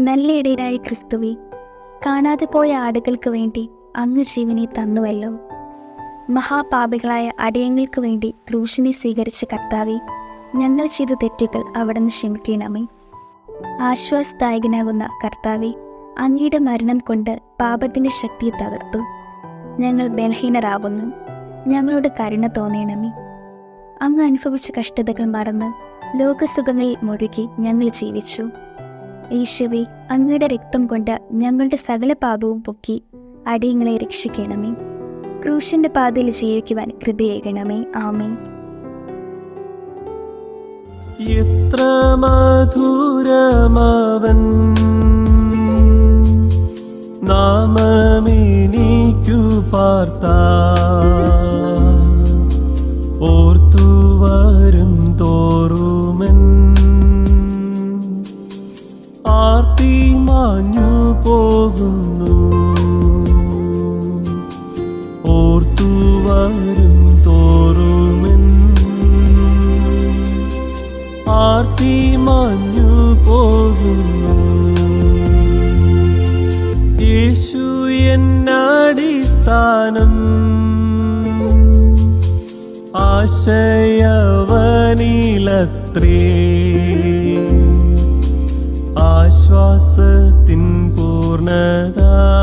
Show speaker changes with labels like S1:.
S1: നല്ല ഇടയനായ ക്രിസ്തുവി കാണാതെ പോയ ആടുകൾക്ക് വേണ്ടി അങ്ങ് ജീവനെ തന്നുവല്ലോ. മഹാപാപികളായ അടിയങ്ങൾക്ക് വേണ്ടി ക്രൂശിനെ സ്വീകരിച്ച കർത്താവെ ഞങ്ങൾ ചെയ്ത തെറ്റുകൾ അവിടുന്ന് ക്ഷമിക്കണമേ. ആശ്വാസദായകനാകുന്ന കർത്താവെ അങ്ങയുടെ മരണം കൊണ്ട് പാപത്തിന്റെ ശക്തി തകർത്തു. ഞങ്ങൾ ബലഹീനരാകുന്നു. ഞങ്ങളോട് കരുണ തോന്നണമേ. അങ്ങ് അനുഭവിച്ച കഷ്ടതകൾ മറന്ന് ലോകസുഖങ്ങളിൽ മുഴുകി ഞങ്ങൾ ജീവിച്ചു. ഈശോവെ അങ്ങയുടെ രക്തം കൊണ്ട് ഞങ്ങളുടെ സകല പാപവും പൊക്കി അടിയങ്ങളെ രക്ഷിക്കണമേ. ക്രൂശിന്റെ പാതയിൽ ജീവിക്കുവാൻ കൃപയേകണമേ. ആമേ
S2: എത്ര മധുരമാവൻ നാമമേനിക്കു പാർത്ത ആർത്തി മാഞ്ഞു പോകുന്നു. ഓർത്തു വരും തോറുമെൻ. ആർത്തി മാഞ്ഞു പോകുന്നു. യേശു എന്നടിസ്ഥാനം. ആശയവനിലത്രേ. பாசத்தின் பூர்ணதா?